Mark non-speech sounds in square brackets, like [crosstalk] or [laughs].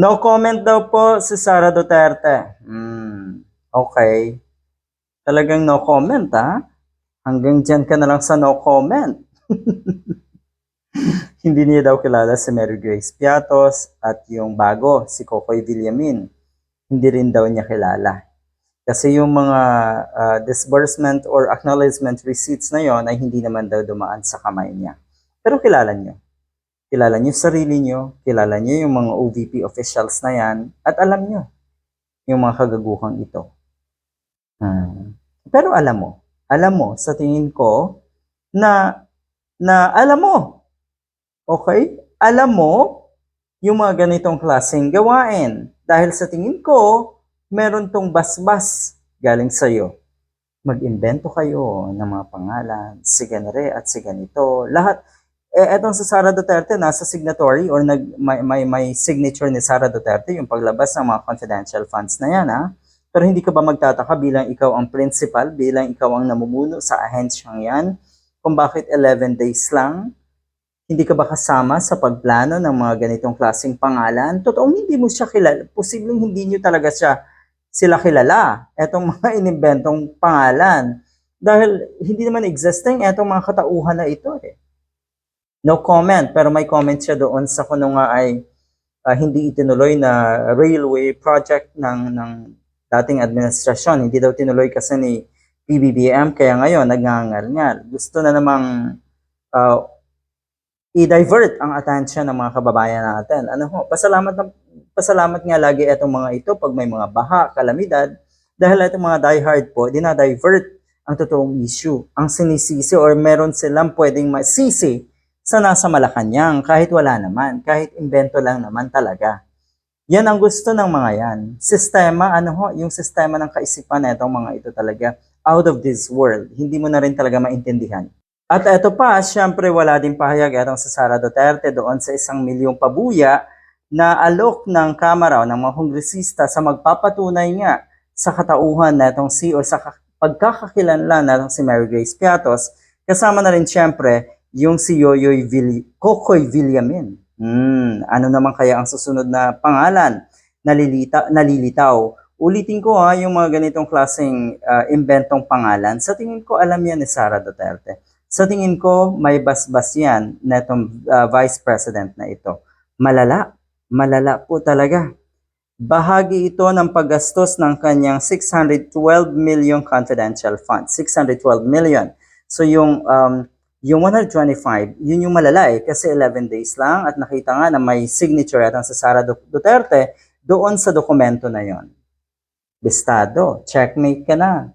No comment daw po si Sara Duterte. Hmm, okay. Talagang no comment, ha? Hanggang dyan ka na lang sa no comment. [laughs] Hindi niya daw kilala si Mary Grace Piatos at yung bago, si Kokoy Villamin. Hindi rin daw niya kilala. Kasi yung mga ah, disbursement or acknowledgement receipts na yon ay hindi naman daw dumaan sa kamay niya. Pero kilala niyo. Kilala niyo sarili niyo, kilala niyo yung mga OVP officials na yan, at alam niyo yung mga kagaguhang ito. Hmm. Pero alam mo, alam mo, sa tingin ko, na, na alam mo, okay? Alam mo yung mga ganitong klaseng gawain. Dahil sa tingin ko, meron tong basbas galing sa'yo. Mag-invento kayo ng mga pangalan, si ganire at si ganito. Lahat, eh, etong sa Sara Duterte, nasa signatory or nag, may, may, may signature ni Sara Duterte, yung paglabas ng mga confidential funds na yan, ha? Pero hindi ka ba magtataka bilang ikaw ang principal, bilang ikaw ang namumuno sa ahensyang yan, kung bakit 11 days lang, hindi ka ba kasama sa pagplano ng mga ganitong klaseng pangalan? Totoong hindi mo siya kilala, posibleng hindi nyo talaga siya sila kilala, etong [laughs] mga inimbentong pangalan. Dahil hindi naman existing etong mga katauhan na ito eh. No comment, pero may comment siya doon sa kuno nga ay ah, hindi itinuloy na railway project ng ng dating administrasyon. Hindi daw tinuloy kasi ni PBBM kaya ngayon nagngangal-ngal. Gusto na namang ah, i-divert ang attention ng mga kababayan natin. Ano ho, pasalamat na pasalamat nga lagi itong mga ito pag may mga baha, kalamidad, dahil itong mga diehard po, dinadivert ang totoong issue. Ang sinisisi or meron silang pwedeng masisi sa nasa Malacanang kahit wala naman, kahit invento lang naman talaga. Yan ang gusto ng mga yan. Sistema, ano ho, yung sistema ng kaisipan na itong mga ito talaga out of this world. Hindi mo na rin talaga maintindihan. At ito pa, syempre wala din pahayag itong sa Sara Duterte doon sa isang milyong pabuya na alok ng Kamara o ng mga kongresista sa magpapatunay nga sa katauhan na itong si o sa ka- pagkakakilanlan na itong si Mary Grace Piatos. Kasama na rin syempre yung si Yoyoy Vill- Kokoy Villamin. Hmm, ano naman kaya ang susunod na pangalan? Nalilita, nalilitaw. Ulitin ko ha, yung mga ganitong klaseng ah, inventong pangalan. Sa tingin ko, alam yan ni Sara Duterte. Sa tingin ko, may basbas yan na itong ah, vice president na ito. Malala, malala po talaga. Bahagi ito ng paggastos ng kanyang 612 million confidential fund. 612 million. So yung um, yung 125, yun yung malala eh, kasi 11 days lang at nakita nga na may signature atang sa Sara Du- Duterte doon sa dokumento na yon. Bistado, checkmate ka na.